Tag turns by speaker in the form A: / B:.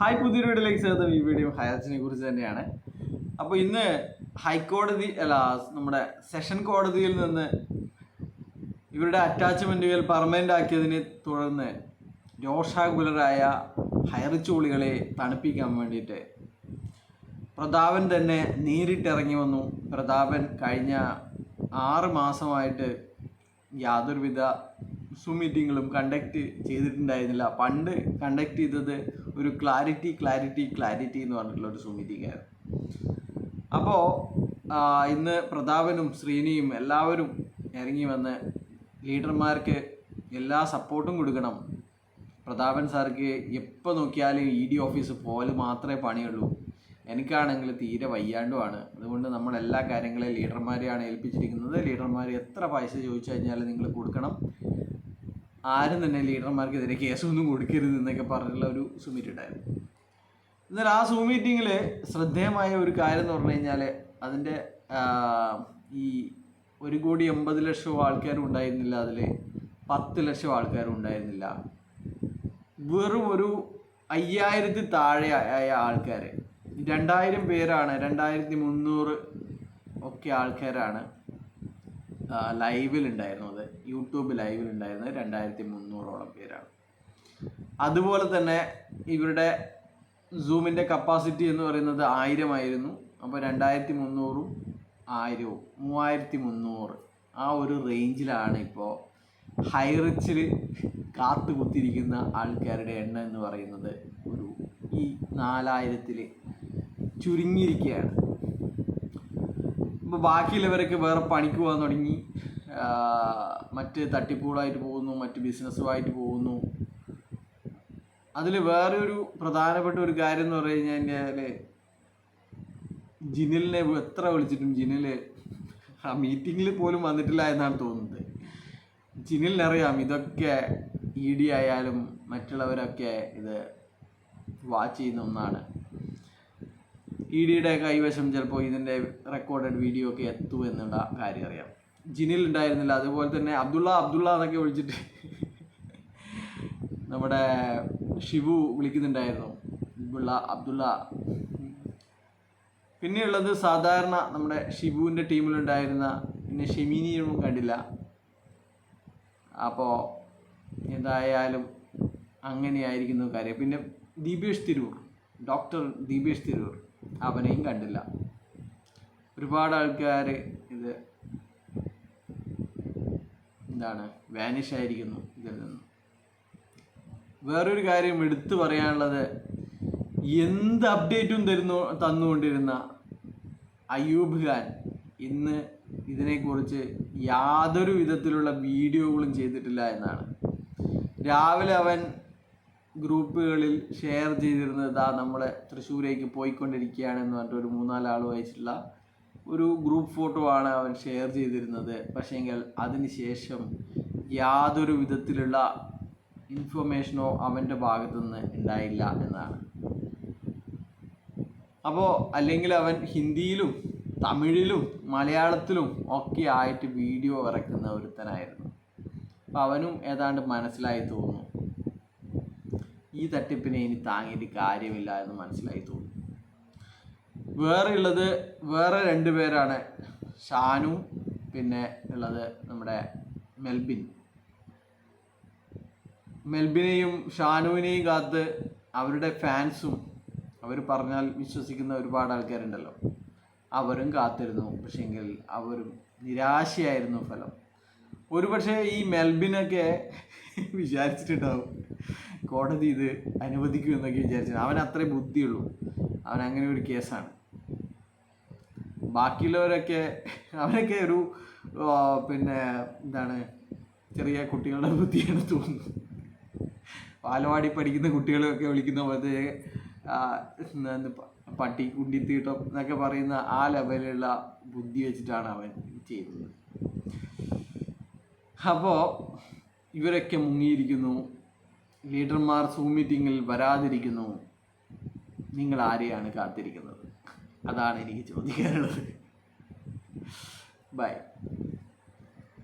A: Hi പുതിയൊരു വീഡിയോയിലേക്ക് ചേർത്ത ഈ വീഡിയോ ഹയാത്തിനെ കുറിച്ച് തന്നെയാണ്. അപ്പോൾ ഇന്ന് ഹൈക്കോടതി അല്ല നമ്മുടെ സെഷൻ കോടതിയിൽ നിന്ന് ഇവരുടെ അറ്റാച്ച്മെന്റുകൾ പെർമനന്റ് ആക്കിയതിനെ തുടർന്ന് രോഷാകുലരായ ഹയറിച്ചോളികളെ തണുപ്പിക്കാൻ വേണ്ടിയിട്ട് പ്രതാപൻ തന്നെ നേരിട്ടിറങ്ങി വന്നു. പ്രതാപൻ കഴിഞ്ഞ ആറ് മാസമായിട്ട് യാതൊരുവിധ സൂം മീറ്റിങ്ങുകളും കണ്ടക്ട് ചെയ്തിട്ടുണ്ടായിരുന്നില്ല. പണ്ട് കണ്ടക്ട് ചെയ്തത് ഒരു ക്ലാരിറ്റി ക്ലാരിറ്റി ക്ലാരിറ്റി എന്ന് പറഞ്ഞിട്ടുള്ള ഒരു സൂം മീറ്റിംഗ് ആയിരുന്നു അപ്പോൾ ഇന്ന് പ്രതാപനും ശ്രീനിയും എല്ലാവരും ഇറങ്ങി വന്ന് ലീഡർമാർക്ക് എല്ലാ സപ്പോർട്ടും കൊടുക്കണം. പ്രതാപൻ സാർക്ക് എപ്പോൾ നോക്കിയാലും ഇ ഡി ഓഫീസ് പോലെ മാത്രമേ പണിയുള്ളൂ. എനിക്കാണെങ്കിൽ തീരെ വയ്യാണ്ടുമാണ് അതുകൊണ്ട് നമ്മൾ എല്ലാ കാര്യങ്ങളെയും ലീഡർമാരെയാണ് ഏൽപ്പിച്ചിരിക്കുന്നത്. ലീഡർമാർ എത്ര പൈസ ചോദിച്ചു കഴിഞ്ഞാൽ നിങ്ങൾ കൊടുക്കണം. ആരും തന്നെ ലീഡർമാർക്കെതിരെ കേസൊന്നും കൊടുക്കരുത് എന്നൊക്കെ പറഞ്ഞുള്ള ഒരു സുമീറ്റ് ഉണ്ടായിരുന്നു. എന്നാൽ ആ സൂം മീറ്റിങ്ങിൽ ശ്രദ്ധേയമായ ഒരു കാര്യം എന്ന് പറഞ്ഞു കഴിഞ്ഞാൽ അതിന്റെ ഈ ഒരു കോടി എൺപത് ലക്ഷം ആൾക്കാരും ഉണ്ടായിരുന്നില്ല അതിൽ പത്ത് ലക്ഷം ആൾക്കാരും ഉണ്ടായിരുന്നില്ല. വെറും ഒരു അയ്യായിരത്തി താഴെ ആയ ആൾക്കാർ രണ്ടായിരം പേരാണ് രണ്ടായിരത്തി മുന്നൂറ് ഒക്കെ ആൾക്കാരാണ് ലൈവിൽ ഉണ്ടായിരുന്നത് യൂട്യൂബ് ലൈവിൽ ഉണ്ടായിരുന്നത് രണ്ടായിരത്തി മുന്നൂറോളം പേരാണ്. അതുപോലെ തന്നെ ഇവരുടെ സൂമിന്റെ കപ്പാസിറ്റി എന്ന് പറയുന്നത് ആയിരമായിരുന്നു. അപ്പോൾ രണ്ടായിരത്തി മുന്നൂറും ആയിരവും മൂവായിരത്തി മുന്നൂറ് ആ ഒരു റേഞ്ചിലാണ് ഇപ്പോൾ ഹൈറിച്ചിൽ കാത്തു കുത്തിരിക്കുന്ന ആൾക്കാരുടെ എണ്ണം എന്ന് പറയുന്നത് ഒരു ഈ നാലായിരത്തിൽ ചുരുങ്ങിയിരിക്കുകയാണ്. ഇപ്പോൾ ബാക്കിയുള്ളവരൊക്കെ വേറെ പണിക്ക് പോകാൻ തുടങ്ങി. മറ്റ് തട്ടിപ്പൂടായിട്ട് പോകുന്നു മറ്റ് ബിസിനസ്സുമായിട്ട് പോകുന്നു. അതിൽ വേറെ ഒരു പ്രധാനപ്പെട്ട ഒരു കാര്യം എന്ന് പറഞ്ഞു കഴിഞ്ഞാൽ ജിനിലിനെ എത്ര വിളിച്ചിട്ടും ജിനിൽ ആ മീറ്റിങ്ങിൽ പോലും വന്നിട്ടില്ല എന്നാണ് തോന്നുന്നത്. ജിനിലിനറിയാം ഇതൊക്കെ ഇ ഡി ആയാലും മറ്റുള്ളവരൊക്കെ ഇത് വാച്ച് ചെയ്യുന്ന ഒന്നാണ്. ഇ ഡിയുടെ കൈവശം ചിലപ്പോൾ ഇതിന്റെ റെക്കോർഡഡ് വീഡിയോ ഒക്കെ എത്തും എന്നുള്ള കാര്യം അറിയാം. ജിനിൽ ഉണ്ടായിരുന്നില്ല. അതുപോലെ തന്നെ അബ്ദുള്ള അബ്ദുള്ള എന്നൊക്കെ വിളിച്ചിട്ട് നമ്മുടെ ഷിബു വിളിക്കുന്നുണ്ടായിരുന്നു. അബ്ദുള്ള അബ്ദുള്ള. പിന്നെയുള്ളത് സാധാരണ നമ്മുടെ ഷിബുവിന്റെ ടീമിലുണ്ടായിരുന്ന പിന്നെ ഷെമിനിയും കണ്ടില്ല. അപ്പോൾ എന്തായാലും അങ്ങനെയായിരിക്കുന്നു കാര്യം. പിന്നെ ദീപേഷ് തിരൂർ ഡോക്ടർ ദീപേഷ് തിരൂർ. അവനെയും കണ്ടില്ല. ഒരുപാട് ആൾക്കാർ ഇത് എന്താണ് വാനിഷ് ആയിരിക്കുന്നു ഇതിൽ നിന്ന്. വേറൊരു കാര്യം എടുത്തു പറയാനുള്ളത് എന്ത് അപ്ഡേറ്റും തരുന്നു തന്നുകൊണ്ടിരുന്ന അയ്യൂബ് ഖാൻ ഇന്ന് ഇതിനെക്കുറിച്ച് യാതൊരു വിധത്തിലുള്ള വീഡിയോകളും ചെയ്തിട്ടില്ല എന്നാണ്. രാവിലെ അവൻ ഗ്രൂപ്പുകളിൽ ഷെയർ ചെയ്തിരുന്നത് ആ നമ്മളെ തൃശ്ശൂരേക്ക് പോയിക്കൊണ്ടിരിക്കുകയാണെന്ന് പറഞ്ഞിട്ട് ഒരു മൂന്നാലാൾ വായിച്ചിട്ടുള്ള ഒരു ഗ്രൂപ്പ് ഫോട്ടോ ആണ് അവൻ ഷെയർ ചെയ്തിരുന്നത്. പക്ഷേങ്കിൽ അതിന് ശേഷം യാതൊരു വിധത്തിലുള്ള ഇൻഫർമേഷനോ അവന്റെ ഭാഗത്തുനിന്ന് ഉണ്ടായില്ല എന്നാണ്. അപ്പോൾ അല്ലെങ്കിൽ അവൻ ഹിന്ദിയിലും തമിഴിലും മലയാളത്തിലും ഒക്കെ ആയിട്ട് വീഡിയോ ഇറക്കുന്ന ഒരുത്തനായിരുന്നു. അപ്പോൾ അവനും ഏതാണ്ട് മനസ്സിലായി തോന്നുന്നു. ഈ തട്ടിപ്പിനെ ഇനി താങ്ങിയിട്ട് കാര്യമില്ല എന്ന് മനസ്സിലായി തോന്നി വേറെ ഉള്ളത് വേറെ രണ്ട് പേരാണ്. ഷാനു പിന്നെ ഉള്ളത് നമ്മുടെ മെൽബിൻ. മെൽബിനെയും ഷാനുവിനെയും കാത്ത് അവരുടെ ഫാൻസും അവർ പറഞ്ഞാൽ വിശ്വസിക്കുന്ന ഒരുപാട് ആൾക്കാരുണ്ടല്ലോ. അവരും കാത്തിരുന്നു. പക്ഷേങ്കിൽ അവരും നിരാശയായിരുന്നു ഫലം. ഒരുപക്ഷെ ഈ മെൽബിനൊക്കെ വിചാരിച്ചിട്ടുണ്ടാവും. കോടതി ഇത് അനുവദിക്കും എന്നൊക്കെ വിചാരിച്ചു അവൻ അത്രേ ബുദ്ധിയുള്ളൂ. അവൻ അങ്ങനെ ഒരു കേസാണ്. ബാക്കിയുള്ളവരൊക്കെ അവരൊക്കെ ഒരു പിന്നെ എന്താണ് ചെറിയ കുട്ടികളുടെ ബുദ്ധിയാണ് തോന്നുന്നു പാലവാടി പഠിക്കുന്ന കുട്ടികളൊക്കെ വിളിക്കുന്ന പോലത്തെ പട്ടി കുണ്ടിത്തീട്ടം എന്നൊക്കെ പറയുന്ന ആ ലെവലിലുള്ള ബുദ്ധി വെച്ചിട്ടാണ് അവൻ ചെയ്തത്. അപ്പോൾ ഇവരൊക്കെ മുങ്ങിയിരിക്കുന്നു. ലീഡർമാർ സൂം മീറ്റിങ്ങിൽ വരാതിരിക്കുന്നു. നിങ്ങൾ ആരെയാണ് കാത്തിരിക്കുന്നത്? അതാണ് എനിക്ക് ചോദിക്കാനുള്ളത്. ബൈ